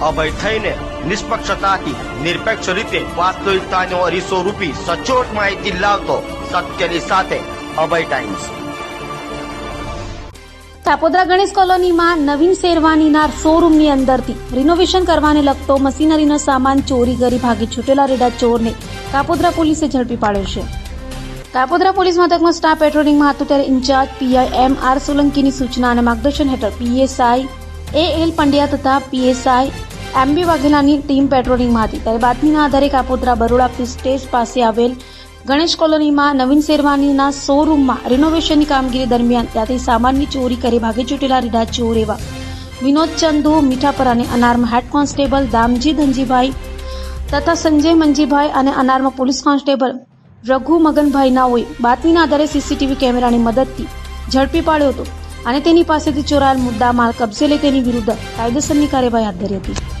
અભય થઈને નિષ્પક્ષતાથી, નિરપેક્ષ રીતે વાસ્તવિકતાનો અરીસો રૂપી સચોટ માહિતી લાવતો સત્યની સાથે અભય ટાઈમ્સ કાપોદ્રા ગણેશ કોલોનીમાં નવીન શેરવાનીના શોરૂમની અંદરથી રિનોવેશન કરવાને લગતો મશીનરીનો સામાન ચોરી કરી ભાગી છૂટેલા રેડા ચોરને કાપોદરા પોલીસે ઝડપી પાડ્યો છે. કાપોદરા પોલીસ મથકમાં સ્ટાફ પેટ્રોલિંગમાં હતું ત્યારે ઇન્ચાર્જ પીઆઈ એમ આર સોલંકીની સૂચના અને માર્ગદર્શન હેઠળ પીએસઆઈ એ એલ પંડ્યા તથા પીએસઆઈ એમ બી વાઘેલાની ટીમ પેટ્રોલિંગમાં હતી. ત્યારે બાતમીના આધારે કાપોદ્રા બરોડા સ્ટેજ પાસે આવેલ ગણેશ કોલોનીમાં નવીન શેરવાનીના શોરૂમમાં રિનોવેશનની કામગીરી દરમિયાન ત્યાંથી સામાનની ચોરી કરી ભાગી છૂટેલા રીઢા ચોર એવા વિનોદ ચંદુ, મીઠાપર અને અનારમાં હેડ કોન્સ્ટેબલ દામજી ધનજીભાઈ તથા સંજય મંજીભાઈ અને અનાર્મ પોલીસ કોન્સ્ટેબલ રઘુ નાઓએ બાતમીના આધારે સીસીટીવી કેમેરાની મદદથી ઝડપી પાડ્યો હતો. અને તેની પાસેથી ચોરાયેલ મુદ્દા માલ કબજે લઈ તેની વિરુદ્ધ કાયદેસરની કાર્યવાહી હાથ ધરી હતી.